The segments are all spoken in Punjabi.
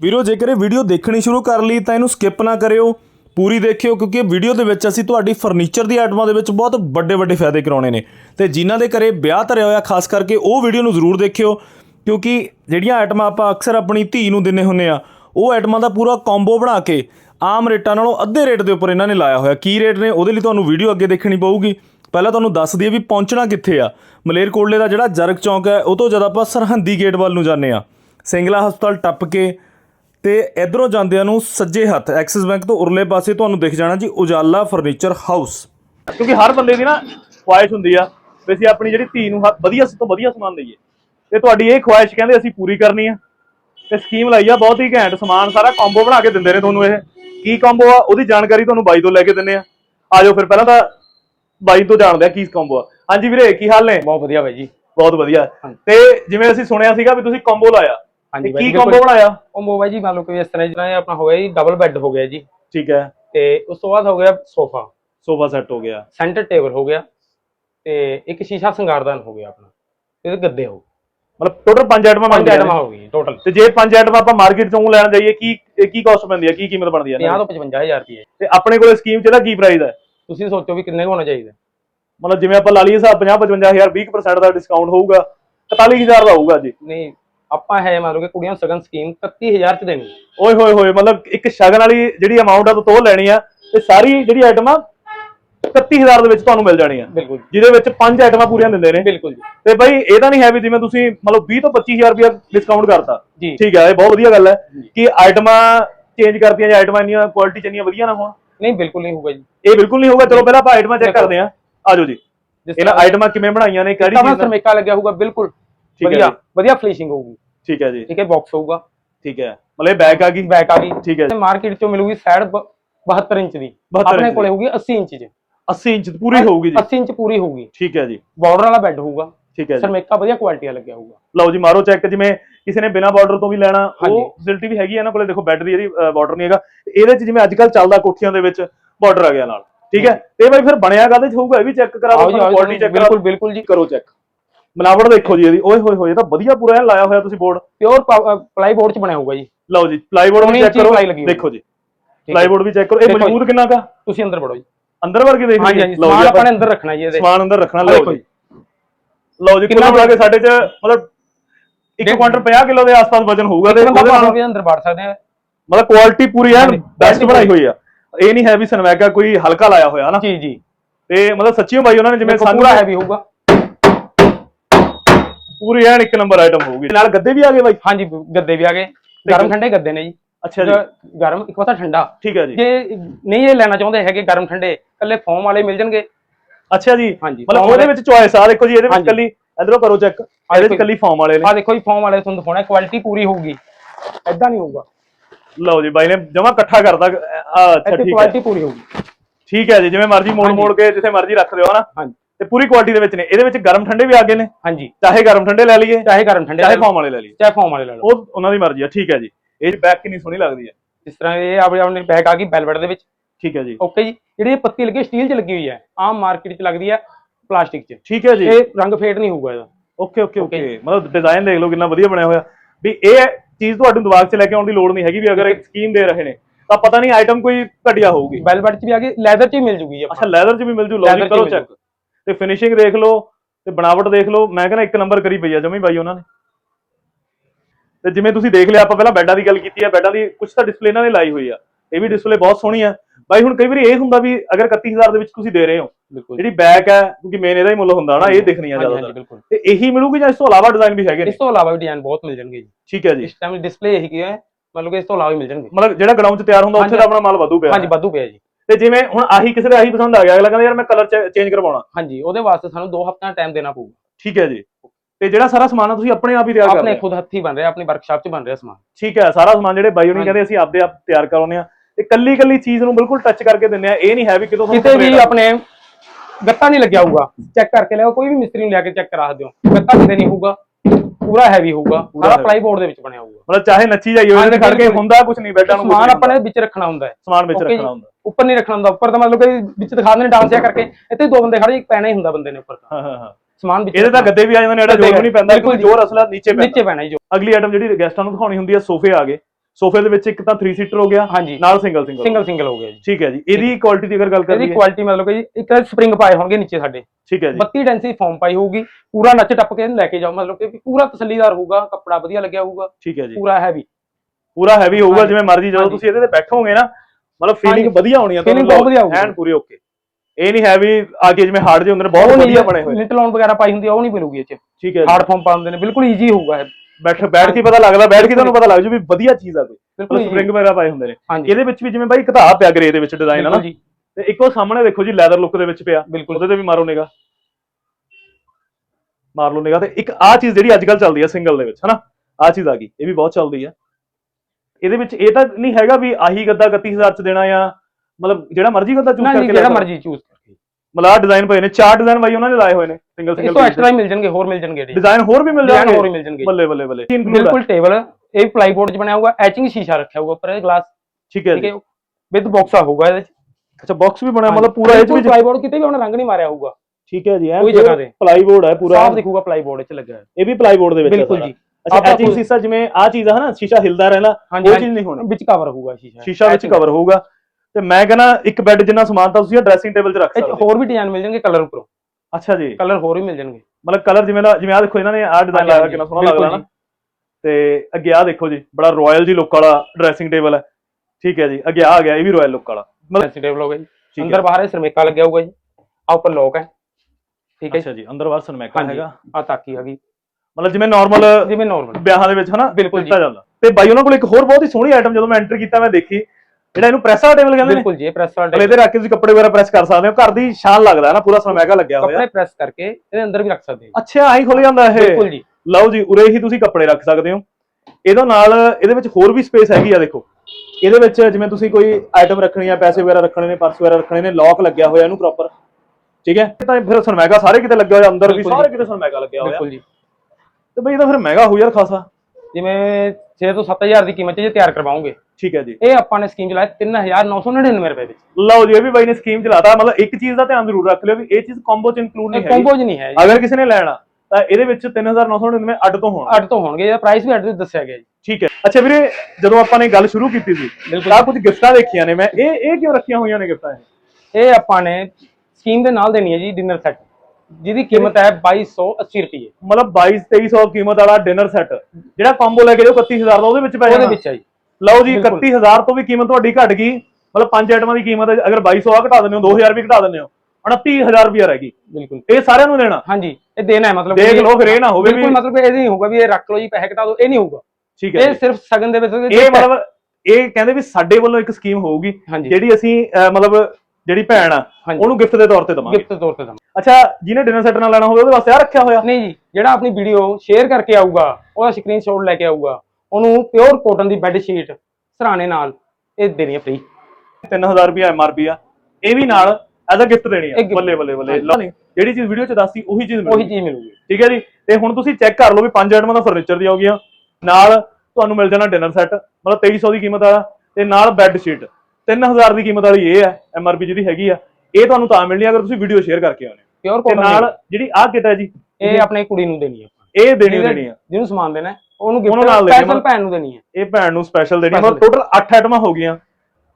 ਵੀਰੋ, ਜੇਕਰ ਇਹ ਵੀਡੀਓ ਦੇਖਣੀ ਸ਼ੁਰੂ ਕਰ ਲਈ, ਤਾਂ ਇਹਨੂੰ ਸਕਿਪ ਨਾ ਕਰਿਓ। ਪੂਰੀ ਦੇਖਿਓ, ਕਿਉਂਕਿ ਵੀਡੀਓ ਦੇ ਵਿੱਚ ਅਸੀਂ ਤੁਹਾਡੀ ਫਰਨੀਚਰ ਦੀ ਆਈਟਮਾਂ ਦੇ ਵਿੱਚ ਬਹੁਤ ਵੱਡੇ ਵੱਡੇ ਫਾਇਦੇ ਕਰਾਉਣੇ ਨੇ। ਤੇ ਜਿਨ੍ਹਾਂ ਦੇ ਘਰੇ ਵਿਆਹ ਧਰਿਆ ਹੋਇਆ, ਖਾਸ ਕਰਕੇ ਉਹ ਵੀਡੀਓ ਨੂੰ ਜ਼ਰੂਰ ਦੇਖਿਓ, ਕਿਉਂਕਿ ਜਿਹੜੀਆਂ ਆਈਟਮਾਂ ਆਪਾਂ ਅਕਸਰ ਆਪਣੀ ਧੀ ਨੂੰ ਦਿੰਨੇ ਹੁੰਨੇ ਆ, ਉਹ ਆਈਟਮਾਂ ਦਾ ਪੂਰਾ ਕੰਬੋ ਬਣਾ ਕੇ ਆਮ ਰੇਟਾਂ ਨਾਲੋਂ ਅੱਧੇ ਰੇਟ ਦੇ ਉੱਪਰ ਇਹਨਾਂ ਨੇ ਲਾਇਆ ਹੋਇਆ। ਕੀ ਰੇਟ ਨੇ? ਉਹਦੇ ਲਈ ਤੁਹਾਨੂੰ ਵੀਡੀਓ ਅੱਗੇ ਦੇਖਣੀ ਪਊਗੀ। ਪਹਿਲਾਂ ਤੁਹਾਨੂੰ ਦੱਸ ਦਈਏ ਵੀ ਪਹੁੰਚਣਾ ਕਿੱਥੇ ਆ। ਮਲੇਰਕੋਟਲੇ ਦਾ ਜਿਹੜਾ ਜਰਗ ਚੌਂਕ ਹੈ, ਉਹ ਤੋਂ ਜ਼ਿਆਦਾ ਆਪਾਂ ਸਰਹੰਦੀ ਗੇਟ ਵੱਲ ਨੂੰ ਜਾਂਦੇ ਆ, ਸਿੰਗਲਾ ਹਸਪਤਾਲ ਟੱਪ ਕੇ ਤੇ ਇਧਰੋਂ ਜਾਂਦਿਆਂ ਨੂੰ ਸੱਜੇ ਹੱਥ ਐਕਸਿਸ ਬੈਂਕ ਤੋਂ ਉਰਲੇ ਪਾਸੇ ਤੁਹਾਨੂੰ ਦਿਖ ਜਾਣਾ ਜੀ ਉਜਾਲਾ ਫਰਨੀਚਰ ਹਾਊਸ। ਕਿਉਂਕਿ ਹਰ ਬੰਦੇ ਦੀ ਨਾ ਖੁਆਇਸ਼ ਹੁੰਦੀ ਆ ਵੀ ਅਸੀਂ ਆਪਣੀ ਜਿਹੜੀ ਧੀ ਨੂੰ ਵਧੀਆ ਤੋਂ ਵਧੀਆ ਸਮਾਨ ਦਈਏ। ਤੇ ਤੁਹਾਡੀ ਇਹ ਖੁਆਇਸ਼ ਕਹਿੰਦੇ ਅਸੀਂ ਪੂਰੀ ਕਰਨੀ ਆ। ਤੇ ਸਕੀਮ ਲਾਈ ਆ ਬਹੁਤ ਹੀ ਘੈਂਟ ਸਮਾਨ ਸਾਰਾ ਕੰਬੋ ਬਣਾ ਕੇ ਦਿੰਦੇ ਨੇ ਤੁਹਾਨੂੰ ਇਹ। ਕੀ ਕੰਬੋ ਆ? ਉਹਦੀ ਜਾਣਕਾਰੀ ਤੁਹਾਨੂੰ ਬਾਈ ਤੋਂ ਲੈ ਕੇ ਦਿੰਨੇ ਆ। ਆਜੋ ਫਿਰ ਪਹਿਲਾਂ ਤਾਂ ਬਾਈ ਤੋਂ ਜਾਣਦੇ ਆ ਕੀ ਕੰਬੋ ਆ। ਹਾਂਜੀ ਵੀਰੇ ਕੀ ਹਾਲ ਨੇ? ਬਹੁਤ ਵਧੀਆ ਬਾਈ ਜੀ। ਬਹੁਤ ਵਧੀਆ। ਤੇ ਜਿਵੇਂ ਅਸੀਂ ਸੁਣਿਆ ਸੀਗਾ ਵੀ ਤੁਸੀਂ ਕੰਬੋ ਲਾਇਆ। ਹਾਂਜੀ ਤੇ ਬਾਈ ਕੀ ਕੰਬੋ। ਬਣਾਇਆ? ਉਹ ਮੋ ਬਾਈ ਜੀ ਮੰਨ ਲਓ ਕਿ ਇਸ ਤਰ੍ਹਾਂ ਜਿਹਾ ਆਪਣਾ ਹੋ ਗਿਆ ਜੀ ਡਬਲ ਬੈੱਡ ਹੋ ਗਿਆ ਜੀ। ਠੀਕ ਹੈ। ਤੇ ਉਸ ਤੋਂ ਬਾਅਦ ਹੋ ਗਿਆ ਸੋਫਾ। ਸੋਫਾ ਸੈੱਟ ਹੋ ਗਿਆ। ਸੈਂਟਰ ਟੇਬਲ ਹੋ ਗਿਆ। ਤੇ ਇੱਕ ਸ਼ੀਸ਼ਾ ਸੰਗਾਰਦਾਨ ਹੋ ਗਿਆ ਆਪਣਾ। ਤੇ ਗੱਦੇ ਹੋ ਮਤਲਬ ਟੋਟਲ ਪੰਜ ਆਈਟਮਾਂ ਪੰਜ ਆਈਟਮਾਂ ਹੋ ਟੋਟਲ ਤੇ ਜੇ ਪੰਜ ਆਈਟਮਾਂ ਆਪਾਂ ਮਾਰਕੀਟ ਚੋਂ ਲੈਣ ਜਾਈਏ ਕੀ ਕੀ ਕਾਸਟ ਪੈਂਦੀ ਹੈ? ਕੀ ਕੀਮਤ ਬਣਦੀ ਹੈ 50 ਤੋਂ 55000 ਰੁਪਏ। ਤੇ ਆਪਣੇ ਕੋਲੇ ਸਕੀਮ ਚ ਇਹਦਾ ਕੀ ਪ੍ਰਾਈਸ ਹੈ? ਤੁਸੀਂ ਸੋਚੋ ਵੀ ਕਿੰਨੇ ਹੋਣਾ ਚਾਹੀਦਾ। ਮਤਲਬ ਜਿਵੇਂ ਆਪਾਂ ਲਾ ਲਈਏ ਹਿਸਾਬ 50 55000 20% ਦਾ ਡਿਸਕਾਊਂਟ ਹੋਊਗਾ 41000 ਦਾ ਹੋਊਗਾ ਜੀ। ਨਹੀਂ ਆਪਾਂ ਹੈ ਮੰਨ ਲਓ ਕਿ ਕੁੜੀਆਂ ਨੂੰ ਸਗਨ ਸਕੀਮ 31000 ਚ ਦੇਣੀ ਓਏ ਹੋਏ ਹੋਏ ਮਤਲਬ ਇੱਕ ਸ਼ਗਨ ਵਾਲੀ ਜਿਹੜੀ ਅਮਾਉਂਟ ਆ ਤੋਂ ਉਹ ਲੈਣੀ ਆ ਤੇ ਸਾਰੀ ਜਿਹੜੀ ਆਈਟਮਾਂ 31000 ਦੇ ਵਿੱਚ ਤੁਹਾਨੂੰ ਮਿਲ ਜਾਣੀ ਆ। ਬਿਲਕੁਲ ਜਿਹਦੇ ਵਿੱਚ ਪੰਜ ਆਈਟਮਾਂ ਪੂਰੀਆਂ ਦਿੰਦੇ ਨੇ। ਬਿਲਕੁਲ ਜੀ। ਤੇ ਬਾਈ ਇਹ ਤਾਂ ਨਹੀਂ ਹੈ ਵੀ ਜਿਵੇਂ ਤੁਸੀਂ ਮਤਲਬ 20 ਤੋਂ 25000 ਰੁਪਇਆ ਡਿਸਕਾਊਂਟ ਕਰਤਾ। ਜੀ। ਠੀਕ ਹੈ ਇਹ ਬਹੁਤ ਵਧੀਆ ਗੱਲ ਹੈ ਕਿ ਆਈਟਮਾਂ ਚੇਂਜ ਕਰਤੀਆਂ ਜਾਂ ਆਈਟਮਾਂ ਇੰਨੀਆਂ ਕੁਆਲਿਟੀ ਚ ਇੰਨੀਆਂ ਵਧੀਆ ਨਾ ਹੋਣ। ਨਹੀਂ ਬਿਲਕੁਲ ਨਹੀਂ ਹੋਊਗਾ ਜੀ। ਇਹ ਬਿਲਕੁਲ ਨਹੀਂ ਹੋਊਗਾ ਚਲੋ ਪਹਿਲਾਂ ਆਪਾਂ ਆਈਟਮਾਂ ਚੈੱਕ। ਕਰਦੇ ਹਾਂ। ਆਜੋ ਜੀ। ਇਹਨਾਂ ਆਈਟਮਾਂ ਕਿਵੇਂ ਬਣਾਈਆਂ ਨੇ ਕਿਹੜੀ ਚੀਜ਼ ਨਾਲ? ਸਰਮੇਕਾ ਲੱਗਿਆ ਹੋਊਗਾ ਬਿਲਕੁਲ। ਹੈ ਵਧੀਆ ਜੀ। ਵਧੀਆ ਫਿਨਿਸ਼ਿੰਗ ਹੋਊਗੀ। ਠੀਕ ਹੈ ਜੀ। ਠੀਕ ਹੈ ਬਾਕਸ ਹੋਊਗਾ। ਠੀਕ ਹੈ। ਮਤਲਬ ਇਹ ਬੈਕ ਆ ਗਈ? ਬੈਕ ਆ ਗਈ। ਠੀਕ ਹੈ ਜੀ। ਮਾਰਕੀਟ ਚੋਂ ਮਿਲੂਗੀ ਸਾਈਡ 72 ਇੰਚ ਦੀ। 72 ਆਪਣੇ ਕੋਲੇ। ਹੋਊਗੀ 80 ਇੰਚ ਚ। 80 ਇੰਚ ਪੂਰੀ ਹੋਊਗੀ ਜੀ। 80 ਇੰਚ ਪੂਰੀ ਹੋਊਗੀ। ਠੀਕ ਹੈ ਜੀ। ਬਾਰਡਰ ਵਾਲਾ ਬੈੱਡ ਹੋਊਗਾ। ਠੀਕ ਹੈ ਜੀ। ਸਰਮੇਕਾ ਵਧੀਆ ਕੁਆਲਿਟੀ ਦਾ ਲੱਗਿਆ ਹੋਊਗਾ। ਲਓ ਜੀ ਮਾਰੋ ਚੈੱਕ ਜਿਵੇਂ ਕਿਸੇ ਨੇ ਬਿਨਾ ਬਾਰਡਰ ਤੋਂ ਵੀ ਲੈਣਾ। ਉਹ ਫੈਸਿਲਿਟੀ ਵੀ ਹੈਗੀ ਹੈ ਇਹਨਾਂ ਕੋਲੇ। ਦੇਖੋ ਬੈੱਡ ਦੀ ਇਹਦੀ ਬਾਰਡਰ ਨਹੀਂ ਹੈਗਾ। ਇਹਦੇ ਚ ਜਿਵੇਂ ਅੱਜ ਕੱਲ ਚੱਲਦਾ ਕੋਠੀਆਂ ਦੇ ਵਿੱਚ ਬਾਰਡਰ ਆ ਗਿਆ ਨਾਲ। ਠੀਕ ਹੈ? ਤੇ ਬਾਈ ਫਿਰ ਬਣਿਆ ਕਾਹਦੇ ਚ ਹੋਊਗਾ? ਇਹ ਵੀ ਚੈੱਕ ਕਰਾ ਆਓ ਦਿਓ ਜੀ ਆਓ ਕੁਆਲਿਟੀ ਜੀ ਚੈੱਕ ਬਿਲਕੁਲ ਬਿਲਕੁਲ ਜੀ। ਕਰੋ ਚੈੱਕ ਬਨਾਵਟ ਦੇਖੋ ਜੀ ਇਹਦੀ। ਓਏ ਹੋਏ ਹੋਏ ਇਹ ਤਾਂ ਵਧੀਆ ਪੂਰਾ ਐਨ ਲਾਇਆ ਹੋਇਆ ਤੁਸੀਂ ਬੋਰਡ ਪਿਓਰ ਪਲਾਈ ਬੋਰਡ ਚ ਬਣਿਆ ਹੋਊਗਾ ਜੀ। ਲਓ ਜੀ ਪਲਾਈਬੋਰਡ ਵੀ ਚੈੱਕ ਕਰੋ। ਪਲਾਈ ਦੇਖੋ ਜੀ। ਪਲਾਈਬੋਰਡ ਵੀ ਚੈੱਕ ਕਰੋ। ਇਹ ਦੇਖੋ। ਮਜ਼ਬੂਤ ਕਿੰਨਾ ਕਾ? ਤੁਸੀਂ ਅੰਦਰ ਵੜੋ ਜੀ। ਅੰਦਰ ਦੇਖ ਹਾਂਜੀ ਲਈਏ ਹਾਂਜੀ ਲਓ ਸਮਾਨ ਜੀ ਆਪਾਂ ਨੇ ਆਪਾਂ ਅੰਦਰ ਰੱਖਣਾ ਜੀ ਇਹਦੇ। ਸਮਾਨ ਅੰਦਰ ਰੱਖਣਾ। ਲਓ ਦੇਖੋ ਜੀ। ਲਓ ਜੀ ਕਿੰਨਾ ਬਣਾ ਕੇ ਸਾਡੇ ਚ ਮਤਲਬ 1 ਡੇਢ- ਕੁਆਂਟਲ 50 ਕਿਲੋ ਦੇ ਆਸ-ਪਾਸ ਵਜਨ ਹੋਊਗਾ ਤੇ ਉਹਦੇ ਨਾਲ ਅੰਦਰ ਵੜ ਸਕਦੇ ਆ ਮਤਲਬ ਕੁਆਲਿਟੀ ਪੂਰੀ ਹਾਂਜੀ, ਬੈਸਟ ਬਣਾਈ ਹੋਈ ਆ। ਇਹ ਨਹੀਂ ਹੈ ਵੀ ਸਨਵੈਗਾ ਕੋਈ ਹਲਕਾ ਲਾਇਆ ਹੋਇਆ ਨਾ। ਜੀ ਜੀ। ਤੇ ਮਤਲਬ ਸੱਚੀਓ ਬਾਈ ਉਹਨਾਂ ਨੇ ਜਿਵੇਂ ਦੇਖੋ ਸਾਨੂੰ ਪੂਰਾ ਹੈਵੀ ਹੋਊਗਾ। ਪੂਰੀ ਐਨ ਇੱਕ ਨੰਬਰ ਆਈਟਮ ਹੋਊਗੀ। ਨਾਲ ਗੱਦੇ ਵੀ ਆ ਗਏ ਬਾਈ? ਹਾਂਜੀ ਗੱਦੇ ਵੀ ਆ ਗਏ। ਗਰਮ ਠੰਡੇ ਗੱਦੇ ਨੇ ਜੀ। ਅੱਛਾ ਜੀ। ਗਰਮ ਇੱਕ ਪਾਸਾ ਠੰਡਾ। ਠੀਕ ਹੈ ਜੀ। ਜੇ ਨਹੀਂ ਇਹ ਲੈਣਾ ਚਾਹੁੰਦੇ ਹੈਗੇ ਗਰਮ ਠੰਡੇ ਕੱਲੇ ਫੋਮ ਵਾਲੇ ਮਿਲ ਜਾਣਗੇ। ਅੱਛਾ ਜੀ। ਹਾਂਜੀ, ਮਤਲਬ ਉਹਦੇ ਵਿੱਚ ਚੁਆਇਸ ਆ। ਦੇਖੋ ਜੀ ਇਹਦੇ ਵਿੱਚ। ਕੱਲੀ ਇਧਰੋਂ ਕਰੋ ਚੈੱਕ ਇਹਦੇ ਵਿੱਚ ਕੱਲੀ ਫਾਰਮ ਵਾਲੇ ਨੇ। ਆ ਦੇਖੋ ਜੀ ਫੋਮ ਵਾਲੇ ਤੁਹਾਨੂੰ ਦਿਖਾਉਣਾ। ਕੁਆਲਿਟੀ ਪੂਰੀ ਹੋਊਗੀ। ਐਦਾਂ ਨਹੀਂ ਹੋਊਗਾ। ਲਓ ਜੀ ਬਾਈ ਨੇ ਜਮਾ ਇਕੱਠਾ ਕਰਤਾ। ਆ, ਅੱਛਾ ਠੀਕ ਹੈ। ਕੁਆਲਿਟੀ ਪੂਰੀ ਹੋਊਗੀ। ਠੀਕ ਹੈ ਜੀ ਜਿਵੇਂ ਮਰਜ਼ੀ ਮੋੜ। ਮੋੜ ਕੇ ਜਿੱਥੇ ਮਰਜ਼ੀ ਰੱਖ ਦਿਓ ਹਨਾ? ਹਾਂਜੀ। ਤੇ ਪੂਰੀ ਕੁਆਲਿਟੀ ਦੇ ਵਿੱਚ ਨੇ। ਇਹਦੇ ਵਿੱਚ ਗਰਮ ਠੰਡੇ ਵੀ ਆ ਗਏ ਨੇ। ਹਾਂਜੀ। ਚਾਹੇ ਗਰਮ ਠੰਡੇ ਲੈ ਲਈਏ ਚਾਹੇ ਗਰਮ ਠੰਡੇ ਚਾਹੇ ਫਾਰਮ ਵਾਲੇ ਲੈ ਲਈਏ। ਚਾਹੇ ਫੋਮ ਵਾਲੇ ਲੈ ਲਓ। ਉਹ ਉਹਨਾਂ ਦੀ ਮਰਜ਼ੀ ਆ ਠੀਕ ਹੈ ਜੀ। ਇਹ ਬੈਕ ਕਿੰਨੀ ਸੋਹਣੀ ਲੱਗਦੀ ਹੈ। ਇਸ ਤਰ੍ਹਾਂ ਇਹ ਆਪਣੇ ਆਪਣੇ ਬੈਕ ਆ ਗਈ ਬੈਲਵਟ ਦੇ ਵਿੱਚ। ਠੀਕ ਹੈ ਜੀ। ਓਕੇ ਜੀ। ਜਿਹੜੀ ਇਹ ਪੱਤੀ ਲੱਗੀ ਸਟੀਲ 'ਚ ਲੱਗੀ ਹੋਈ ਹੈ। ਆਮ ਮਾਰਕੀਟ 'ਚ ਲੱਗਦੀ ਹੈ ਪਲਾਸਟਿਕ 'ਚ। ਠੀਕ ਹੈ ਜੀ। ਇਹ ਰੰਗ ਫੇਡ ਨਹੀਂ ਹੋਊਗਾ ਇਹਦਾ। ਓਕੇ ਓਕੇ ਓਕੇ ਮਤਲਬ ਡਿਜ਼ਾਈਨ ਦੇਖ ਲਓ ਕਿੰਨਾ ਵਧੀਆ ਬਣਿਆ ਹੋਇਆ। ਵੀ ਇਹ ਚੀਜ਼ ਤੁਹਾਨੂੰ ਦਿਮਾਗ 'ਚ ਲੈ ਕੇ ਆਉਣ ਦੀ ਲੋੜ ਨਹੀਂ ਹੈਗੀ ਵੀ ਅਗਰ ਇੱਕ ਸਕੀਮ ਦੇ ਰਹੇ ਨੇ। ਤਾਂ ਪਤਾ ਨਹੀਂ ਆਈਟਮ ਕੋਈ ਘਟੀਆ ਹੋਊਗੀ। ਵੈਲਵਟ 'ਚ ਵੀ ਆ ਗਈ ਲੈਦਰ 'ਚ ਵੀ ਮਿਲ ਜੂਗੀ ਅੱਛਾ ਲੈਦਰ 'ਚ ਵੀ ਮਿਲ ਜੂ। ਲਓ Leather ਜੀ 'ਚ ਕਰੋ ਮਿਲ ਚੈੱਕ ਤੇ ਫਿਨਿਸ਼ਿੰਗ ਦੇਖ ਲਓ ਤੇ ਬਣਾਵਟ ਦੇਖ ਲਓ। ਮੈਂ ਕਹਿੰਦਾ ਇੱਕ ਨੰਬਰ ਕਰੀ ਪਈ ਆ ਜਮੀ ਬਾਈ ਉਹਨਾਂ ਨੇ। ਤੇ ਜਿਵੇਂ ਤੁਸੀਂ ਦੇਖ ਲਿਆ ਆਪਾਂ ਪਹਿਲਾਂ ਬੈੱਡਾਂ ਦੀ ਗੱਲ ਕੀਤੀ ਆ ਬੈੱਡਾਂ ਦੀ ਕੁਝ ਤਾਂ ਡਿਸਪਲੇ ਇਹਨਾਂ ਨੇ ਲਾਈ ਹੋਈ ਆ। ਇਹ ਵੀ ਡਿਸਪਲੇ ਬਹੁਤ ਸੋਹਣੀ ਆ। ਬਾਈ ਹੁਣ ਕਈ ਵਾਰੀ ਇਹ ਹੁੰਦਾ ਵੀ ਅਗਰ 31000 ਦੇ ਵਿੱਚ ਤੁਸੀਂ ਦੇ ਰਹੇ ਹੋ ਜਿਹੜੀ ਬੈਕ ਹੈ ਕਿਉਂਕਿ ਮੇਨ ਇਹਦਾ ਹੀ ਮੁੱਲ ਹੁੰਦਾ ਨਾ ਇਹ ਦਿਖਣੀ ਆ ਬਿਲਕੁਲ। ਤੇ ਇਹੀ ਮਿਲੂਗੀ ਜਾਂ ਇਸ ਤੋਂ ਇਲਾਵਾ ਡਿਜ਼ਾਈਨ ਵੀ ਹੈਗੇ ਨੇ? ਇਸ ਤੋਂ ਇਲਾਵਾ ਵੀ ਡਿਜ਼ਾਈਨ ਬਹੁਤ ਮਿਲ ਜਾਣਗੇ ਜੀ। ਠੀਕ ਹੈ ਜੀ। ਇਸ ਟਾਈਮ ਡਿਸਪਲੇ ਇਹੀ ਕੀ ਹੈ ਮਤਲਬ ਕਿ ਇਸ ਤੋਂ ਇਲਾਵਾ ਵੀ ਮਿਲ ਜਾਣਗੇ। ਮਤਲਬ ਜਿਹੜਾ ਗਰਾਊਂਡ 'ਚ ਤਿਆਰ ਹੁੰਦਾ ਉੱਥੇ। ਦਾ ਆਪਣਾ ਮਾਲ ਵਾਧੂ ਪਿਆ। ਹਾਂਜੀ ਵਾਧੂ ਪਿਆ ਜੀ। ਤੇ ਜਿਵੇਂ ਹੁਣ ਆਹੀ ਕਿਸੇ ਦੇ ਆਹੀ ਪਸੰਦ ਆ ਗਿਆ ਅਗਲਾ ਕਹਿੰਦਾ ਯਾਰ ਮੈਂ ਕਲਰ ਚੇਂਜ ਕਰਵਾਉਣਾ। ਹਾਂਜੀ ਉਹਦੇ ਵਾਸਤੇ ਸਾਨੂੰ 2 ਹਫ਼ਤਿਆਂ ਦਾ ਟਾਈਮ ਦੇਣਾ ਪਊਗਾ। ਠੀਕ ਹੈ ਜੀ। ਤੇ ਜਿਹੜਾ ਸਾਰਾ ਸਮਾਨ ਆ ਤੁਸੀਂ ਆਪਣੇ ਆਪ ਹੀ ਤਿਆਰ ਕਰਦੇ ਆਪਣੇ ਖੁਦ ਹੱਥੀ ਬਣ ਰਿਹਾ ਆਪਣੀ ਵਰਕਸ਼ਾਪ 'ਚ ਬਣ ਰਿਹਾ ਸਮਾਨ। ਠੀਕ ਹੈ ਸਾਰਾ ਸਮਾਨ ਜਿਹੜੇ ਬਾਈ ਹੋਣੀ। ਕਹਿੰਦੇ ਅਸੀਂ ਆਪਦੇ ਆਪ ਤਿਆਰ ਕਰਾਉਂਦੇ ਆ ਤੇ ਕੱਲੀ ਕੱਲੀ ਚੀਜ਼ ਨੂੰ ਬਿਲਕੁਲ ਟੱਚ ਕਰਕੇ ਦਿੰਦੇ ਆ ਇਹ ਨਹੀਂ ਹੈ ਵੀ ਕਿਤੋਂ ਕਿਤੇ ਵੀ। ਆਪਣੇ ਗੱਤਾ ਨਹੀਂ ਲੱਗਿਆ ਹੋਊਗਾ। ਚੈੱਕ ਕਰਕੇ ਲਿਆਓ ਕੋਈ ਵੀ ਮਿਸਤਰੀ ਨੂੰ ਲਿਆ ਕੇ ਚੈੱਕ ਕਰਾ ਦਿਓ। ਗੱਤਾ ਕਿਤੇ ਨਹੀਂ ਹੋਊਗਾ। ਪੂਰਾ ਹੈਵੀ ਹੋਊਗਾ ਸਾਰਾ heavy। ਪਲਾਈ ਬੋਰਡ ਦੇ ਵਿੱਚ ਬਣਿਆ ਹੋਊਗਾ। ਮਤਲਬ ਚਾਹੇ ਨੱਚੀ ਜਾਈਏ ਉਹਦੇ ਹਾਂਜੀ, ਖੜ ਕੇ। ਹੁੰਦਾ ਕੁਝ ਨਹੀਂ ਬੈਠਾ ਨੂੰ ਕੁਛ ਸਮਾਨ ਨਹੀਂ ਆਪਾਂ ਨੇ ਵਿੱਚ ਰੱਖਣਾ ਹੁੰਦਾ ਹੈ। ਸਮਾਨ ਵਿੱਚ Okay ਜੀ। ਰੱਖਣਾ ਹੁੰਦਾ। ਉੱਪਰ ਨਹੀਂ ਰੱਖਣਾ ਹੁੰਦਾ ਉੱਪਰ ਤਾਂ ਮਤਲਬ ਕਿ ਵਿੱਚ ਦਿਖਾ ਦਿੰਦੇ ਡਾਂਸ ਜਿਹਾ ਕਰਕੇ। ਇੱਥੇ ਦੋ ਬੰਦੇ ਖੜੇ ਇੱਕ ਪੈਣਾ ਹੀ ਹੁੰਦਾ ਬੰਦੇ ਨੇ ਉੱਪਰ ਤਾਂ। ਹਾਂ ਹਾਂ ਹਾਂ। ਸਮਾਨ ਵਿੱਚ ਇਹਦੇ ਤਾਂ ਗੱਦੇ ਵੀ ਆ ਜਾਂਦੇ ਨੇ ਜਿਹੜਾ ਗੱਦੇ ਜੋਰ ਨਹੀਂ ਪੈਂਦਾ ਬਿਲਕੁਲ ਕਿਉਂਕਿ ਜੋਰ ਅਸਲਾ ਨੀਚੇ ਪੈਂਦਾ। ਨੀਚੇ ਪੈਣਾ ਜੀ ਜੋ। ਅਗਲੀ ਆਈਟਮ ਜਿਹੜੀ ਗੈਸਟਾਂ ਨੂੰ ਦਿਖਾਉਣੀ ਹੁੰਦੀ ਹੈ ਸੋਫੇ ਆ ਗਏ। ਸੋਫੇ ਦੇ ਵਿੱਚ ਇੱਕ ਤਾਂ 3 ਸੀਟਰ ਹੋ ਗਿਆ ਹਾਂਜੀ। ਨਾਲ ਸਿੰਗਲ ਸਿੰਗਲ ਸਿੰਗਲ ਸਿੰਗਲ ਹੋ ਗਿਆ ਜੀ। ਠੀਕ ਹੈ ਜੀ। ਇਹਦੀ ਕੁਆਲਿਟੀ ਦੀ ਅਗਰ ਗੱਲ ਇਹਦੀ ਕਰੀਏ। ਕੁਆਲਿਟੀ ਮਤਲਬ ਕਿ ਜੀ ਇੱਕ ਸਪਰਿੰਗ ਪਾਏ ਹੋਣਗੇ ਨੀਚੇ ਸਾਡੇ। ਠੀਕ ਹੈ ਜੀ। 32 ਡੈਂਸੀ ਫਾਰਮ ਪਾਈ ਹੋਊਗੀ ਪੂਰਾ ਨੱਚ ਟੱਪ ਕੇ ਲੈ ਕੇ ਜਾਓ। ਮਤਲਬ ਕਿ ਪੂਰਾ ਤਸੱਲੀਦਾਰ ਹੋਊਗਾ ਕੱਪੜਾ ਵਧੀਆ ਲੱਗਿਆ ਹੋਊਗਾ। ਠੀਕ ਹੈ ਜੀ। ਪੂਰਾ ਹੈਵੀ ਪੂਰਾ ਹੈਵੀ ਹੋਊਗਾ। ਜਿਵੇਂ ਮਰਜ਼ੀ ਜਦੋਂ। ਤੁਸੀਂ ਇਹਦੇ ਤੇ ਬੈਠੋਗੇ ਨਾ ਮਤਲਬ ਫੀਲਿੰਗ। ਵਧੀਆ ਹੋਣੀ ਆ Feeling ਬਹੁਤ ਵਧੀਆ ਹੋਊਗੀ। ਐਨ ਪੂਰੀ ਓਕੇ ਇਹ ਨਹੀਂ ਹੈ ਵੀ ਆਗੇ ਜਿਵੇਂ ਹਾਰਡ ਜਿਹੇ ਹੁੰਦੇ ਨੇ ਬਹੁਤ ਵਧੀਆ ਬਣੇ ਹੋਏ। ਲਿਟ ਲਾਉਣ ਵਗੈਰਾ ਪਾਈ ਹੁੰਦੀ ਆ ਉਹ ਨਹੀਂ ਮਿਲੂਗੀ ਇਹ ਚ। ਠੀਕ ਹੈ ਜੀ। ਹਾਰਡ ਫਾਰਮ ਪਾਉਂਦੇ ਨੇ ਬਿਲਕੁਲ ਈਜ਼ੀ ਹੋਊਗਾ ਇਹ। ਬੈਠ ਬੈਠ ਕੇ ਪਤਾ ਲੱਗਦਾ ਬੈਠ ਕੇ ਤੁਹਾਨੂੰ ਪਤਾ ਲੱਗ ਜੂ ਵੀ ਵਧੀਆ ਚੀਜ਼ ਆ ਕੋਈ। ਬਿਲਕੁਲ ਸਪ੍ਰਿੰਗ। ਵਗੈਰਾ ਪਾਏ ਹੁੰਦੇ ਨੇ। ਇਹਦੇ ਵਿੱਚ ਵੀ ਜਿਵੇਂ ਬਾਈ ਘਟਾ ਪਿਆ ਗ੍ਰੇ ਦੇ ਵਿੱਚ ਡਿਜ਼ਾਈਨ ਹੈ ਨਾ ਤੇ ਇੱਕੋ ਸਾਹਮਣੇ ਦੇਖੋ ਜੀ ਲੈਦਰ ਲੁੱਕ ਦੇ ਵਿੱਚ ਪਿਆ। ਉਹਦੇ ਤੇ ਵੀ ਮਾਰੋ ਨਿਗਾ ਮਾਰ ਲਓ ਨਿਗਾ ਤੇ। ਇੱਕ ਆ ਚੀਜ਼ ਜਿਹੜੀ ਅੱਜ ਕੱਲ ਚੱਲਦੀ ਹੈ ਸਿੰਗਲ ਦੇ ਵਿੱਚ ਹਨਾ? ਆ ਚੀਜ਼ ਆ ਗਈ। ਇਹ ਵੀ ਬਹੁਤ ਚੱਲਦੀ ਹੈ ਇਹਦੇ ਵਿੱਚ ਇਹ ਤਾਂ ਨਹੀਂ ਹੈਗਾ ਵੀ ਆਹੀ ਗੱਦਾ 31000 ਚ ਦੇਣਾ ਜਾਂ ਮਤਲਬ ਜਿਹੜਾ ਮਰਜ਼ੀ ਗੱਦਾ ਚੂਜ਼ ਕਰਕੇ ਜਿਹੜਾ। ਮਰਜ਼ੀ ਚੂਜ਼ ਮਤਲਬ ਆਹ ਡਿਜ਼ਾਈਨ ਪਏ ਨੇ ਚਾਰ ਡਿਜ਼ਾਈਨ ਬਾਈ ਉਹਨਾਂ ਨੇ ਲਾਏ ਹੋਏ ਨੇ ਸਿੰਗਲ ਇਸ ਤੋਂ ਸਿੰਗਲ ਐਕਸਟਰਾ ਹੀ ਮਿਲ ਜਾਣਗੇ ਹੋਰ ਮਿਲ ਜਾਣਗੇ ਡਿਜ਼ਾਈਨ ਹੋਰ ਵੀ ਮਿਲ ਜਾਣਗੇ? ਹੋਰ ਹੀ ਮਿਲ ਜਾਣਗੇ। ਬੱਲੇ ਬੱਲੇ ਬੱਲੇ। ਬਿਲਕੁਲ ਟੇਬਲ ਇਹ ਪਲਾਈਬੋਰਡ ਚ ਬਣਿਆ ਹੋਊਗਾ ਐਚਿੰਗ ਸ਼ੀਸ਼ਾ ਰੱਖਿਆ ਹੋਊਗਾ ਉੱਪਰ ਇਹ ਗਲਾਸ ਠੀਕ ਹੈ ਜੀ। ਵਿਦ ਬਾਕਸ ਹੋਊਗਾ ਇਹਦੇ ਚ। ਅੱਛਾ ਬਾਕਸ ਵੀ ਬਣਿਆ ਮਤਲਬ ਪੂਰਾ ਇਹ ਚ ਵੀ ਪਲਾਈਬੋਰਡ ਕਿਤੇ ਵੀ ਆਪਣਾ ਰੰਗ ਨਹੀਂ ਮਾਰਿਆ ਹੋਊਗਾ। ਠੀਕ ਹੈ ਜੀ ਐ ਕੋਈ ਜਗ੍ਹਾ ਤੇ। ਪਲਾਈਬੋਰਡ ਹੈ ਪੂਰਾ। ਸਾਫ਼ ਦਿਖੂਗਾ ਪਲਾਈਬੋਰਡ ਚ ਲੱਗਾ ਹੈ ਇਹ ਵੀ ਪਲਾਈਬੋਰਡ ਦੇ ਵਿੱਚ ਬਿਲਕੁਲ। ਜੀ। ਅੱਛਾ ਐਚਿੰਗ ਸ਼ੀਸ਼ਾ ਜਿਵੇਂ ਆ ਚੀਜ਼ ਹੈ ਨਾ ਸ਼ੀਸ਼ਾ ਹਿਲਦਾ ਰਹਿਣਾ ਉਹ। ਚੀਜ਼ ਨਹੀਂ ਹੋਣੀ। ਵਿੱਚ ਕਵਰ ਹੋਊਗਾ ਸ਼ੀਸ਼ਾ। ਸ਼ੀਸ਼ਾ ਵਿੱਚ ਕਵਰ ਹੋਊਗਾ। ਤੇ ਮੈਂ ਕਹਿੰਦਾ ਇੱਕ ਬੈੱਡ ਜਿੰਨਾ ਸਮਾਨ ਤਾਂ ਤੁਸੀਂ ਡਰੈਸਿੰਗ ਟੇਬਲ 'ਚ ਰੱਖ ਇਹ 'ਚ ਸਕਦੇ ਹੋ। ਹੋਰ ਵੀ ਡਿਜ਼ਾਈਨ ਮਿਲ ਜਾਣਗੇ ਕਲਰ ਉੱਪਰੋਂ। ਅੱਛਾ ਜੀ। ਕਲਰ ਹੋਰ ਵੀ ਮਿਲ ਜਾਣਗੇ। ਮਤਲਬ ਕਲਰ ਜਿਵੇਂ ਦਾ ਜਿਵੇਂ ਆ ਦੇਖੋ ਇਹਨਾਂ ਨੇ ਆਹ ਡਿਜ਼ਾਈਨ ਲਾਇਆ ਕਿੰਨਾ ਸੋਹਣਾ ਲੱਗਦਾ ਬਿਲਕੁਲ ਨਾ ਤੇ ਅੱਗੇ ਆ ਦੇਖੋ ਜੀ ਬੜਾ ਰਾਇਲ ਜੀ ਲੁੱਕ ਵਾਲਾ ਡਰੈਸਿੰਗ ਟੇਬਲ ਹੈ। ਠੀਕ ਹੈ ਜੀ ਅੱਗੇ ਆ ਗਿਆ ਇਹ ਵੀ ਰਾਇਲ ਲੁੱਕ ਵਾਲਾ। ਮਤਲਬ ਸੈਂਸੀਟਿਵ ਹੋ ਗਿਆ ਜੀ। ਠੀਕ ਹੈ। ਅੰਦਰ ਬਾਹਰ ਇਹ ਸਰਮੇਕਾ ਲੱਗਿਆ ਹੋਊਗਾ ਜੀ। ਆ ਉੱਪਰ ਲੋਕ ਹੈ। ਠੀਕ ਹੈ ਅੱਛਾ ਜੀ ਅੰਦਰ ਬਾਹਰ ਸਨਮੈਕਾ ਹਾਂਜੀ ਹੈਗਾ। ਆ ਤਾਕੀ ਆ ਗਈ ਮਤਲਬ ਜਿਵੇਂ ਨਾਰਮਲ ਜਿਵੇਂ ਨਾਰਮਲ ਵਿਆਹਾਂ ਦੇ ਵਿੱਚ ਹਨਾ ਬਿਲਕੁਲ ਦਿੱਤਾ ਜਾਂਦਾ। ਤੇ ਬਾਈ ਉਹਨਾਂ ਕੋਲ ਇੱਕ ਹੋਰ ਬਹੁਤ ਹੀ ਸੋਹਣੀ ਆਈਟਮ ਜਦੋਂ ਮੈਂ ਐਂਟਰ ਕੀਤਾ ਮੈਂ ਦੇਖੀ। ਜਿਹੜਾ ਇਹਨੂੰ ਪ੍ਰੈਸ ਵਾਲਾ ਟੇਬਲ ਕਹਿੰਦੇ ਨੇ। ਬਿਲਕੁਲ ਜੀ ਇਹ ਪ੍ਰੈਸ ਵਾਲਾ ਮਤਲਬ ਇਹਦੇ ਰੱਖ ਕੇ ਤੁਸੀਂ ਕੱਪੜੇ ਵਗੈਰਾ ਪ੍ਰੈਸ ਕਰ ਸਕਦੇ ਹੋ। ਘਰ ਦੀ ਸ਼ਾਨ ਲੱਗਦਾ ਹੈ ਨਾ ਪੂਰਾ ਸਨਮੈਕਾ ਲੱਗਿਆ ਹੋਇਆ। ਕੱਪੜੇ ਪ੍ਰੈਸ ਕਰਕੇ ਇਹਦੇ ਅੰਦਰ ਵੀ ਰੱਖ ਸਕਦੇ ਹੋ ਅੱਛਾ ਆਹੀ ਖੁੱਲ ਜਾਂਦਾ ਇਹ। ਬਿਲਕੁਲ ਜੀ। ਲਓ ਜੀ ਉਰੇ ਹੀ ਤੁਸੀਂ ਕੱਪੜੇ ਰੱਖ ਸਕਦੇ ਹੋ। ਇਹਦੇ ਨਾਲ ਇਹਦੇ ਵਿੱਚ ਹੋਰ ਵੀ ਸਪੇਸ ਹੈਗੀ ਆ ਦੇਖੋ। ਇਹਦੇ ਵਿੱਚ ਜਿਵੇਂ ਤੁਸੀਂ ਕੋਈ ਆਈਟਮ ਰੱਖਣੀ ਆ ਪੈਸੇ ਵਗੈਰਾ ਰੱਖਣੇ ਨੇ ਪਰਸ ਵਗੈਰਾ ਰੱਖਣੇ ਨੇ ਲੌਕ ਲੱਗਿਆ ਹੋਇਆ ਇਹਨੂੰ ਪ੍ਰੋਪਰ ਠੀਕ ਹੈ? ਤਾਂ ਫਿਰ ਸਨਮੈਗਾ ਸਾਰੇ ਕਿਤੇ ਲੱਗਿਆ ਹੋਇਆ ਅੰਦਰ ਵੀ ਸਾਰੇ। ਕਿਤੇ ਸਨਮੈਗਾ ਲੱਗਿਆ ਹੋਇਆ। ਬਿਲਕੁਲ ਜੀ। ਤੇ ਬਈ ਇਹ ਤਾਂ ਫਿਰ ਮਹਿੰਗਾ ਹੋ ਯਾਰ ਖਾਸਾ। ਜਿਵੇਂ 6 ਤੋਂ 7000 ਦੀ ਕੀਮਤ 'ਚ ਜੇ ਤਿਆਰ ਕਰਵਾਓਗੇ। ਠੀਕ ਹੈ ਜੀ। ਇਹ ਆਪਾਂ ਨੇ ਸਕੀਮ ਚਲਾਇਆ 3999 ਰੁਪਏ ਵਿੱਚ। ਲਓ ਜੀ ਇਹ ਵੀ ਬਾਈ ਨੇ ਸਕੀਮ ਚਲਾਤਾ। ਮਤਲਬ ਇੱਕ ਚੀਜ਼ ਦਾ ਧਿਆਨ ਜ਼ਰੂਰ ਰੱਖ ਲਿਓ ਵੀ ਇਹ ਚੀਜ਼ ਕੰਬੋ ਚ ਇਨਕਲੂਡ ਨਹੀਂ ਹੈਗੀ। ਕੰਬੋ 'ਚ ਨਹੀਂ ਹੈ ਜੀ। ਅਗਰ ਕਿਸੇ ਨੇ ਲੈਣਾ ਤਾਂ ਇਹਦੇ ਵਿੱਚ 3999 ਅੱਡ ਤੋਂ ਹੋਣਾ। ਅੱਡ ਤੋਂ ਹੋਣਗੇ ਇਹਦਾ ਪ੍ਰਾਈਸ ਵੀ ਅੱਡ ਤੋਂ ਦੱਸਿਆ ਗਿਆ ਜੀ। ਠੀਕ ਹੈ। ਅੱਛਾ ਵੀਰੇ ਜਦੋਂ ਆਪਾਂ ਨੇ ਗੱਲ ਸ਼ੁਰੂ ਕੀਤੀ ਸੀ ਬਿਲਕੁਲ। ਤਾਂ ਕੁਝ ਗਿਫਟਾਂ ਦੇਖੀਆਂ ਨੇ ਮੈਂ। ਇਹ ਇਹ ਕਿਉਂ ਰੱਖੀਆਂ ਹੋਈਆਂ ਨੇ ਗਿਫਟਾਂ ਇਹ? ਇਹ ਆਪਾਂ ਨੇ ਸਕੀਮ ਦੇ ਨਾਲ ਦੇਣੀ ਹੈ ਜੀ ਡਿਨਰ ਸੈੱਟ ਜਿਹਦੀ ਕੀਮਤ ਹੈ 2280 ਰੁਪਏ। ਮਤਲਬ 22 2300 ਕੀਮਤ ਵਾਲਾ ਡਿਨਰ ਸੈੱਟ ਜਿਹੜਾ ਕੰਬੋ ਲੈ ਕੇ ਜਾਓ 31000 ਦਾ ਉਹਦੇ ਵਿੱਚ ਪੈ ਉਹਦੇ ਜਾਣਾ। ਵਿੱਚ ਹੈ ਜੀ। ਲਓ ਜੀ ਬਿਲਕੁਲ। 31000 ਤੋਂ ਵੀ ਕੀਮਤ ਤੁਹਾਡੀ ਘਟ ਗਈ। ਮਤਲਬ ਪੰਜ ਆਈਟਮਾਂ ਦੀ ਕੀਮਤ ਅਗਰ 2200 ਆ ਘਟਾ ਦਿੰਦੇ ਹੋ 2000 ਵੀ ਘਟਾ ਦਿੰਦੇ ਹੋ 29000 ਰੁਪਏ ਰਹਿ ਗਈ। ਬਿਲਕੁਲ। ਇਹ ਸਾਰਿਆਂ ਨੂੰ ਦੇਣਾ। ਹਾਂਜੀ ਇਹ ਦੇਣਾ ਹੈ ਮਤਲਬ ਦੇਖ ਲਓ ਫਿਰ ਇਹ ਨਾ ਹੋਵੇ ਬਿਲਕੁਲ ਵੀ ਮਤਲਬ ਕਿ ਇਹ ਨਹੀਂ ਹੋਊਗਾ ਵੀ ਇਹ ਰੱਖ ਲਓ ਜੀ ਪੈਸੇ ਘਟਾ ਦਿਓ ਇਹ ਨਹੀਂ ਹੋਊਗਾ। ਠੀਕ ਹੈ ਇਹ। ਸਿਰਫ ਸਗਨ ਦੇ ਵਿੱਚ ਇਹ ਮਤਲਬ ਇਹ ਕਹਿੰਦੇ ਵੀ ਸਾਡੇ ਵੱਲੋਂ ਇੱਕ ਸਕੀਮ ਹੋਊਗੀ ਜਿਹੜੀ ਅਸੀਂ ਮਤਲਬ ਜਿਹੜੀ ਭੈਣ ਆ ਹਾਂਜੀ। ਉਹਨੂੰ ਗਿਫਟ ਦੇ ਤੌਰ ਤੇ ਦਵਾਂਗੇ। ਗਿਫਟ ਦੇ ਤੌਰ ਤੇ ਦਮ ਅੱਛਾ ਜਿਹਨੇ ਡਿਨਰ ਸੈੱਟ ਨਾਲ ਲੈਣਾ ਹੋਵੇ ਉਹਦੇ ਵਾਸਤੇ ਆ ਰੱਖਿਆ ਹੋਇਆ? ਨਹੀਂ ਜੀ ਜਿਹੜਾ ਆਪਣੀ ਵੀਡੀਓ ਸ਼ੇਅਰ ਕਰਕੇ ਆਊਗਾ ਉਹਦਾ ਸਕਰੀਨਸ਼ਾਟ ਲੈ ਕੇ ਆਊਗਾ। ਉਹਨੂੰ ਪਿਓਰ ਕਾਟਨ ਦੀ ਬੈੱਡ ਸ਼ੀਟ ਸਰਾਣੇ ਨਾਲ ਇਹ ਦੇਣੀ ਹੈ ਫ੍ਰੀ 3000 ਰੁਪਏ ਐਮਆਰਪੀ ਆ। ਇਹ ਵੀ ਨਾਲ ਐਜ਼ ਅ ਗਿਫਟ ਦੇਣੀ ਆ। gift- ਬੱਲੇ ਬੱਲੇ ਬੱਲੇ। ਹਾਂਜੀ। ਲਓ ਨੀ, ਜਿਹੜੀ ਚੀਜ਼ ਵੀਡੀਓ ਚ ਦੱਸੀ ਉਹੀ ਚੀਜ਼ ਉਹੀ ਮਿਲੂਗੀ ਚੀਜ਼ ਮਿਲੂਗੀ। ਠੀਕ ਹੈ ਜੀ? ਤੇ ਹੁਣ ਤੁਸੀਂ ਚੈੱਕ ਕਰ ਲਓ ਵੀ ਪੰਜ ਆਈਟਮਾਂ ਦਾ ਫਰਨੀਚਰ ਦੀ ਹੋ ਗਈਆਂ। ਨਾਲ ਤੁਹਾਨੂੰ ਮਿਲ ਜਾਣਾ ਡਿਨਰ ਸੈੱਟ ਮਤਲਬ 2300 ਦੀ ਕੀਮਤ ਵਾਲਾ ਤੇ ਨਾਲ ਬੈੱਡ ਸ਼ੀਟ 3000 ਦੀ ਕੀਮਤ ਵਾਲੀ ਇਹ ਹੈ ਐਮਆਰਪੀ ਜਿਹਦੀ ਹੈਗੀ ਆ ਇਹ ਤੁਹਾਨੂੰ ਤਾਂ ਮਿਲਣੀ ਆ ਅਗਰ ਤੁਸੀਂ ਵੀਡੀਓ ਸ਼ੇਅਰ ਕਰਕੇ ਆਉਨੇ ਪਿਓਰ ਤੇ ਨਾਲ ਜਿਹੜੀ ਆਹ ਕਿਟ ਹੈ ਜੀ ਇਹ ਆਪਣੀ ਕੁੜੀ ਨੂੰ ਦੇਣੀ ਹੈ ਇਹ ਦੇਣੀ ਦੇਣੀ ਆ। ਜਿਹਨੂੰ ਸਮਾਨ ਦੇਣਾ ਹੈ, ਉਹਨੂੰ ਗਿਫਟ ਹੈ, ਸਪੈਸ਼ਲ ਭੈਣ ਨੂੰ ਦੇਣੀ ਹੈ ਇਹ ਭੈਣ ਨੂੰ ਸਪੈਸ਼ਲ ਦੇਣੀ ਆ ਮਤਲਬ ਟੋਟਲ 8 ਆਈਟਮਾਂ ਹੋ ਗਈਆਂ।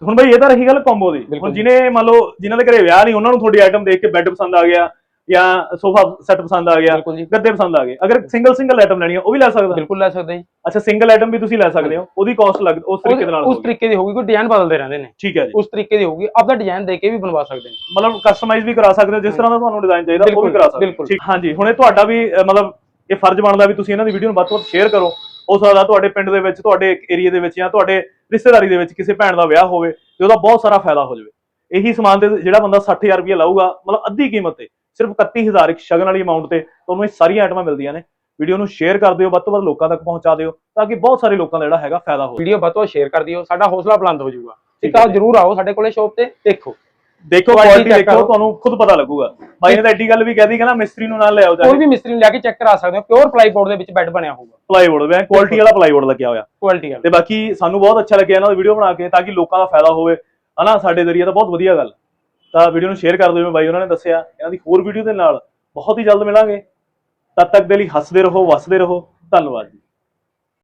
ਹੁਣ ਬਈ ਇਹ ਤਾਂ ਰਹੀ ਗੱਲ ਕੰਬੋ ਦੀ। ਹੁਣ ਜਿਹਨੇ ਮੰਨ ਲਓ ਜਿਨ੍ਹਾਂ ਦੇ ਘਰੇ ਵਿਆਹ ਨਹੀਂ ਉਹਨਾਂ ਨੂੰ ਤੁਹਾਡੀ ਆਈਟਮ ਦੇਖ ਕੇ ਬੈੱਡ ਪਸੰਦ ਆ ਗਿਆ ਜਾਂ ਸੋਫਾ ਸੈੱਟ ਪਸੰਦ ਆ ਗਿਆ ਬਿਲਕੁਲ ਜੀ। ਗੱਦੇ ਪਸੰਦ ਆ ਗਏ। ਅਗਰ ਸਿੰਗਲ ਸਿੰਗਲ ਆਈਟਮ ਲੈਣੀ ਆ ਉਹ ਵੀ ਲੈ ਸਕਦਾ। ਬਿਲਕੁਲ ਲੈ ਸਕਦੇ ਜੀ। ਅੱਛਾ ਸਿੰਗਲ ਆਈਟਮ ਵੀ ਤੁਸੀਂ ਲੈ ਸਕਦੇ ਹੋ। ਉਹਦੀ ਕਾਸਟ ਲੱਗ ਉਸ ਤਰੀਕੇ ਦੇ ਨਾਲ ਉਸ ਹੋਊਗੀ। ਤਰੀਕੇ ਦੀ ਹੋਊਗੀ ਕੋਈ ਡਿਜ਼ਾਈਨ ਬਦਲਦੇ ਰਹਿੰਦੇ ਨੇ। ਠੀਕ ਹੈ ਜੀ। ਉਸ ਤਰੀਕੇ ਦੀ ਹੋਊਗੀ। ਆਪਦਾ ਡਿਜ਼ਾਈਨ ਦੇ ਕੇ ਵੀ ਬਣਵਾ ਸਕਦੇ ਨੇ। ਮਤਲਬ ਕਸਟਮਾਈਜ਼ ਵੀ ਕਰਾ ਸਕਦੇ ਹੋ ਜਿਸ ਤਰ੍ਹਾਂ ਦਾ ਤੁਹਾਨੂੰ ਡਿਜ਼ਾਈਨ ਚਾਹੀਦਾ ਉਹ ਵੀ ਬਿਲਕੁਲ, ਕਰਾ ਸਕਦੇ ਹੋ। ਬਿਲਕੁਲ। ਠੀਕ ਹਾਂਜੀ। ਹੁਣ ਇਹ ਤੁਹਾਡਾ ਵੀ ਮਤਲਬ ਇਹ ਫਰਜ਼ ਬਣਦਾ ਵੀ ਤੁਸੀਂ ਇਹਨਾਂ ਦੀ ਵੀਡੀਓ ਨੂੰ ਵੱਧ ਤੋਂ ਵੱਧ ਸ਼ੇਅਰ ਕਰੋ। ਹੋ ਸਕਦਾ ਤੁਹਾਡੇ ਪਿੰਡ ਦੇ ਵਿੱਚ ਤੁਹਾਡੇ ਏਰੀਆ ਦੇ ਵਿੱਚ ਜਾਂ ਤੁਹਾਡੇ ਰਿਸ਼ਤੇਦਾਰੀ ਦੇ ਵਿੱਚ ਕਿਸੇ ਭੈਣ ਦਾ ਵਿਆਹ ਹੋਵੇ ਤੇ ਉਹਦਾ ਬਹੁਤ ਸਾਰਾ ਫਾਇਦਾ ਹੋ ਜਾਵੇ। ਇਹੀ ਸਮਾਨ ਤੇ ਜਿਹੜਾ ਬੰਦਾ 60000 ਰੁਪਏ ਲਾਊਗਾ ਮਤਲਬ ਅੱਧੀ ਕੀਮਤ ਤੇ। ਸਿਰਫ 31000 ਇੱਕ ਸ਼ਗਨ ਵਾਲੀ ਅਮਾਉਂਟ ਤੇ ਤੁਹਾਨੂੰ ਇਹ ਸਾਰੀਆਂ ਆਈਟਮਾਂ ਮਿਲਦੀਆਂ ਨੇ। ਵੀਡੀਓ ਨੂੰ ਸ਼ੇਅਰ ਕਰ ਦਿਓ ਵੱਧ ਤੋਂ ਵੱਧ ਲੋਕਾਂ ਤੱਕ ਪਹੁੰਚਾ ਦਿਓ ਤਾਂ ਕਿ ਬਹੁਤ ਸਾਰੇ ਲੋਕਾਂ ਦਾ ਜਿਹੜਾ ਹੈਗਾ ਫਾਇਦਾ ਹੋਵੇ ਵੀਡੀਓ ਵੱਧ ਤੋਂ ਵੱਧ ਸ਼ੇਅਰ ਕਰ ਦਿਓ ਸਾਡਾ ਹੌਸਲਾ ਬੁਲੰਦ ਹੋ ਜਾਊਗਾ। ਠੀਕ ਆ। ਜਰੂਰ ਆਓ ਸਾਡੇ ਕੋਲੇ ਸ਼ੋਪ ਤੇ ਦੇਖੋ। ਦੇਖੋ ਕੁਆਲਿਟੀ ਦੇਖੋ। ਤੁਹਾਨੂੰ ਖੁਦ ਪਤਾ ਲੱਗੂਗਾ। ਬਾਈ ਨੇ ਤਾਂ ਐਡੀ ਗੱਲ ਵੀ ਕਹਿ ਦੀ ਕਹਿੰਦਾ ਮਿਸਤਰੀ ਨੂੰ ਨਾਲ ਲੈ ਆਓ ਜਾ ਕੋਈ ਵੀ ਮਿਸਤਰੀ ਨੂੰ ਲਿਆ ਕੇ ਚੈੱਕ ਕਰਾ ਸਕਦੇ ਹੋ ਪਿਓਰ ਪਲਾਈਬੋਰਡ ਦੇ ਵਿੱਚ ਬੈੱਡ ਬਣਿਆ ਹੋਊਗਾ। ਪਲਾਈਵੁੱਡ ਵੇ ਕੁਆਲਿਟੀ ਵਾਲਾ ਪਲਾਈਵੁੱਡ ਲੱਗਿਆ ਹੋਇਆ। ਕੁਆਲਿਟੀ ਵਾਲਾ। ਤੇ ਬਾਕੀ ਸਾਨੂੰ ਬਹੁਤ ਅੱਛਾ ਲੱਗਿਆ ਇਹਨਾਂ ਦਾ ਵੀਡੀਓ ਬਣਾ ਕੇ ਤਾਂ ਕਿ ਲੋਕਾਂ ਦਾ ਫਾਇਦਾ ਹੋਵੇ। ਹਨਾ ਸਾਡੇ ਜ਼ਰੀਏ ਤਾਂ ਬਹੁਤ ਵਧੀਆ ਗੱਲ। ਤਾਂ ਵੀਡੀਓ ਨੂੰ ਸ਼ੇਅਰ ਕਰ ਦਿਓ, ਜਿਵੇਂ ਬਾਈ ਉਹਨਾਂ ਨੇ ਦੱਸਿਆ। ਇਹਨਾਂ ਦੀ ਹੋਰ ਵੀਡੀਓ ਦੇ ਨਾਲ ਬਹੁਤ ਹੀ ਜਲਦ ਮਿਲਾਂਗੇ। ਤਦ ਤੱਕ ਦੇ ਲਈ ਹੱਸਦੇ ਰਹੋ, ਵਸਦੇ ਰਹੋ। ਧੰਨਵਾਦ ਜੀ।